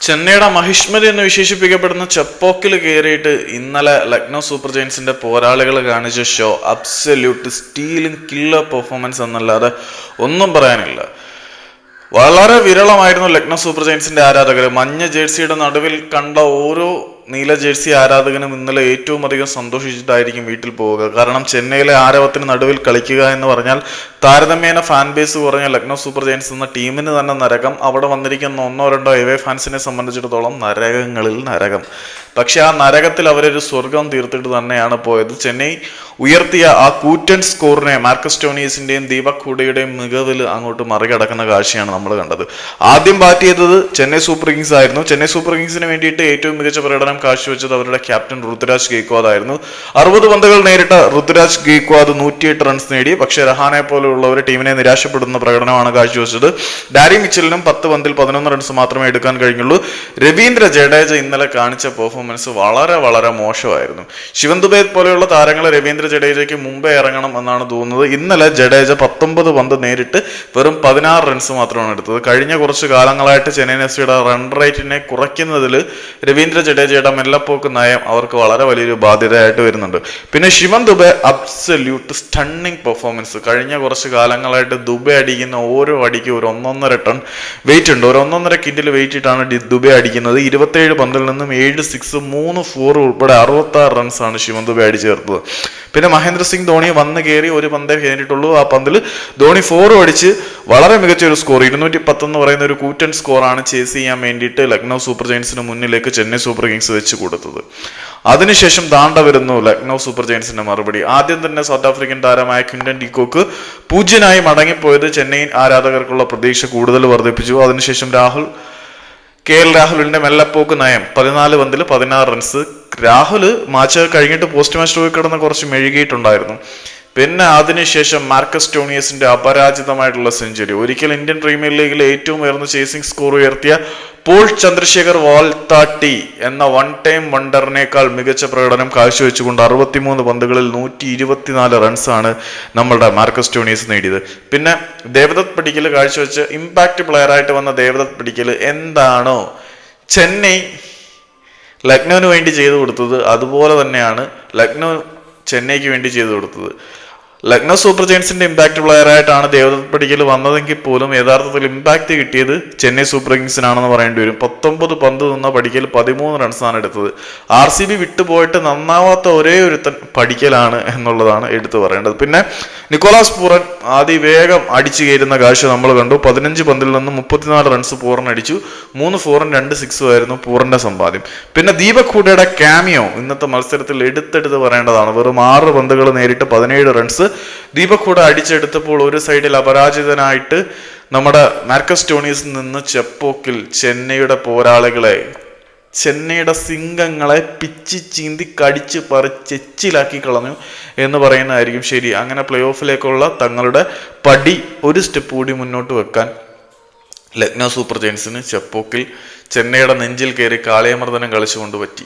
ചെന്നൈയുടെ മഹിഷ്മതി എന്ന് വിശേഷിപ്പിക്കപ്പെടുന്ന ചെപ്പോക്കിൽ കയറിയിട്ട് ഇന്നലെ ലക്നൗ സൂപ്പർ ജയൻസിന്റെ പോരാളികൾ കാണിച്ച ഷോ അബ്സല്യൂട്ട് സ്റ്റീലും കില്ലർ പെർഫോമൻസ് എന്നല്ലാതെ ഒന്നും പറയാനില്ല. വളരെ വിരളമായിരുന്നു ലക്നൗ സൂപ്പർ ജയൻസിന്റെ ആരാധകർ മഞ്ഞ ജേഴ്സിയുടെ നടുവിൽ കണ്ട ഓരോ നീല ജേഴ്സി ആരാധകനും ഇന്നലെ ഏറ്റവും അധികം സന്തോഷിച്ചിട്ടായിരിക്കും വീട്ടിൽ പോവുക. കാരണം ചെന്നൈയിലെ ആരവത്തിന് നടുവിൽ കളിക്കുക എന്ന് പറഞ്ഞാൽ താരതമ്യേന ഫാൻ ബേസ് കുറഞ്ഞ ലക്നൗ സൂപ്പർ ജയൻസ് എന്ന ടീമിന് തന്നെ നരകം. അവിടെ വന്നിരിക്കുന്ന ഒന്നോ രണ്ടോ എവേ ഫാൻസിനെ സംബന്ധിച്ചിടത്തോളം നരകങ്ങളിൽ നരകം. പക്ഷേ ആ നരകത്തിൽ അവരൊരു സ്വർഗം തീർത്തിട്ട് തന്നെയാണ് പോയത്. ചെന്നൈ ഉയർത്തിയ ആ കൂറ്റൻ സ്കോറിനെ മാർക്കസ് ടോണീസിന്റെയും ദീപക് ഹൂഡയുടെയും മികവിൽ അങ്ങോട്ട് മറികടക്കുന്ന കാഴ്ചയാണ് നമ്മൾ കണ്ടത്. ആദ്യം ബാറ്റ് ചെയ്തത് ചെന്നൈ സൂപ്പർ കിങ്സ് ആയിരുന്നു. ചെന്നൈ സൂപ്പർ കിങ്സിന് വേണ്ടിയിട്ട് ഏറ്റവും മികച്ച പ്രകടനം കാഴ്ചവെച്ചത് അവരുടെ ക്യാപ്റ്റൻ ഋതുരാജ് ഗെയ്ക്വാദ് ആയിരുന്നു. അറുപത് പന്തുകൾ നേരിട്ട ഋതുരാജ് ഗെയ്ക്വാദ് നൂറ്റിയെട്ട് റൺസ് നേടി. പക്ഷേ രഹാനെ പോലെയുള്ളവർ ടീമിനെ നിരാശപ്പെടുന്ന പ്രകടനമാണ് കാഴ്ചവെച്ചത്. ഡാരി മിച്ചലിനും പത്ത് പന്തിൽ പതിനൊന്ന് റൺസ് മാത്രമേ എടുക്കാൻ കഴിഞ്ഞുള്ളൂ. രവീന്ദ്ര ജഡേജ ഇന്നലെ കാണിച്ച പെർഫോമൻസ് വളരെ വളരെ മോശമായിരുന്നു. ശിവൻ പോലെയുള്ള താരങ്ങളെ രവീന്ദ്ര ജഡേജയ്ക്ക് മുമ്പേ ഇറങ്ങണം എന്നാണ് തോന്നുന്നത്. ഇന്നലെ ജഡേജ പത്തൊമ്പത് പന്ത് നേരിട്ട് വെറും പതിനാറ് റൺസ് മാത്രമാണ് എടുത്തത്. കഴിഞ്ഞ കുറച്ച് കാലങ്ങളായിട്ട് ചെന്നൈ എഫ് റൺ റേറ്റിനെ കുറയ്ക്കുന്നതിൽ രവീന്ദ്ര ജഡേജയുടെ മെല്ലപ്പോക്ക് നയം അവർക്ക് വളരെ വലിയൊരു ബാധ്യതയായിട്ട് വരുന്നുണ്ട്. പിന്നെ Shivan Dube absolute stunning performance കഴിഞ്ഞ കുറച്ച് കാലങ്ങളായിട്ട് ദുബെ അടിക്കുന്ന ഓരോ അടിക്കും ഒരു ഒന്നൊന്നര ടൺ വെയിറ്റ് ഉണ്ട്. ഒരു ഒന്നൊന്നര കിൻഡിൽ വെയിറ്റ് ഇട്ടാണ് ദുബെ അടിക്കുന്നത്. ഇരുപത്തേഴ് പന്തിൽ നിന്നും ഏഴ് സിക്സ് മൂന്ന് ഫോർ ഉൾപ്പെടെ അറുപത്തി ആറ് റൺസാണ് ശിവൻ ദുബെ അടിച്ചു ചേർത്തത്. പിന്നെ മഹേന്ദ്ര സിംഗ് ധോണി വന്ന് കയറി ഒരു പന്തേ കഴിഞ്ഞിട്ടുള്ളൂ ആ പന്തിൽ ധോണി ഫോർ അടിച്ച് വളരെ മികച്ച ഒരു സ്കോർ ഇരുന്നൂറ്റി പത്തെന്ന് പറയുന്ന ഒരു കൂറ്റൻ സ്കോറാണ് ചേസ് ചെയ്യാൻ വേണ്ടിയിട്ട് ലക്നൗ സൂപ്പർ ജയൻസിന് മുന്നിലേക്ക് ചെന്നൈ സൂപ്പർ കിങ്സ് വെച്ച് കൊടുത്തത്. അതിനുശേഷം താണ്ട വരുന്നു ലക്നൗ സൂപ്പർ ജയൻസിന്റെ മറുപടി. ആദ്യം തന്നെ സൗത്ത് ആഫ്രിക്കൻ താരമായ കിൻഡൻ ഡിക്കോക്ക് പൂജ്യനായി മടങ്ങിപ്പോയത് ചെന്നൈ ആരാധകർക്കുള്ള പ്രതീക്ഷ കൂടുതൽ വർദ്ധിപ്പിച്ചു. അതിനുശേഷം രാഹുൽ കെ എൽ രാഹുലിന്റെ മെല്ലപ്പോക്ക് നയം. പതിനാല് പന്തിൽ പതിനാറ് റൺസ് രാഹുൽ മാച്ച് കഴിഞ്ഞിട്ട് പോസ്റ്റ് മാച്ച് കിടന്ന് കുറച്ച് മെഴുകിയിട്ടുണ്ടായിരുന്നു. പിന്നെ അതിനുശേഷം മാർക്കസ് ടോണിയസിന്റെ അപരാജിതമായിട്ടുള്ള സെഞ്ചുറി. ഒരിക്കൽ ഇന്ത്യൻ പ്രീമിയർ ലീഗിലെ ഏറ്റവും ഉയർന്ന ചേസിംഗ് സ്കോർ ഉയർത്തിയ പോൾ ചന്ദ്രശേഖർ വാൽത്താട്ടി എന്ന വൺ ടൈം വണ്ടറിനേക്കാൾ മികച്ച പ്രകടനം കാഴ്ചവെച്ചുകൊണ്ട് അറുപത്തിമൂന്ന് പന്തുകളിൽ നൂറ്റി ഇരുപത്തിനാല് റൺസാണ് നമ്മളുടെ മാർക്കസ് ടോണിയസ് നേടിയത്. പിന്നെ ദേവദത്ത് പടിക്കൽ കാഴ്ചവെച്ച് ഇമ്പാക്ട് പ്ലെയറായിട്ട് വന്ന ദേവദത്ത് പടിക്കൽ എന്താണോ ചെന്നൈ ലക്നൌവിന് വേണ്ടി ചെയ്തു കൊടുത്തത് അതുപോലെ തന്നെയാണ് ലക്നൗ ചെന്നൈക്ക് വേണ്ടി ചെയ്തു കൊടുത്തത്. ലക്നൗ സൂപ്പർ ജയൻസിന്റെ ഇമ്പാക്ട് പ്ലെയറായിട്ടാണ് ദേവദത്ത് പടിക്കൽ വന്നതെങ്കിൽ പോലും യഥാർത്ഥത്തിൽ ഇമ്പാക്ട് കിട്ടിയത് ചെന്നൈ സൂപ്പർ കിങ്സിനാണെന്ന് പറയേണ്ടി വരും. പത്തൊമ്പത് പന്ത് നിന്ന പടിക്കൽ പതിമൂന്ന് റൺസാണ് എടുത്തത്. ആർ സി ബി വിട്ടുപോയിട്ട് നന്നാവാത്ത ഒരേ ഒരുത്തൻ പടിക്കലാണ് എന്നുള്ളതാണ് എടുത്തു പറയേണ്ടത്. പിന്നെ നിക്കോളാസ് പൂറൻ അതിവേഗം അടിച്ചു കയറുന്ന കാഴ്ച നമ്മൾ കണ്ടു. പതിനഞ്ച് പന്തിൽ നിന്ന് മുപ്പത്തിനാല് റൺസ് പൂറൻ അടിച്ചു. മൂന്ന് ഫോറും രണ്ട് സിക്സും ആയിരുന്നു പൂറിന്റെ സമ്പാദ്യം. പിന്നെ ദീപക് ഹൂഡയുടെ ക്യാമിയോ ഇന്നത്തെ മത്സരത്തിൽ എടുത്തെടുത്ത് പറയേണ്ടതാണ്. വെറും ആറ് പന്തുകൾ നേരിട്ട് പതിനേഴ് റൺസ് ദീപക് ഹൂഡ അടിച്ചെടുത്തപ്പോൾ ഒരു സൈഡിൽ അപരാജിതനായിട്ട് നമ്മുടെ മാർക്കസ് ടോണീസിൽ നിന്ന് ചെപ്പോക്കിൽ ചെന്നൈയുടെ പോരാളികളെ ചെന്നൈയുടെ സിംഗങ്ങളെ പിച്ചി ചീന്തി കടിച്ച് പറിച്ച് എച്ചിലാക്കി കളഞ്ഞു എന്ന് പറയുന്നതായിരിക്കും ശരി. അങ്ങനെ പ്ലേ ഓഫിലേക്കുള്ള തങ്ങളുടെ പടി ഒരു സ്റ്റെപ്പ് കൂടി മുന്നോട്ട് വെക്കാൻ ലക്നൗ സൂപ്പർ ജയൻസിന് ചെപ്പോക്കിൽ ചെന്നൈയുടെ നെഞ്ചിൽ കയറി കാളിയമർദ്ദനം കളിച്ചുകൊണ്ട് പറ്റി.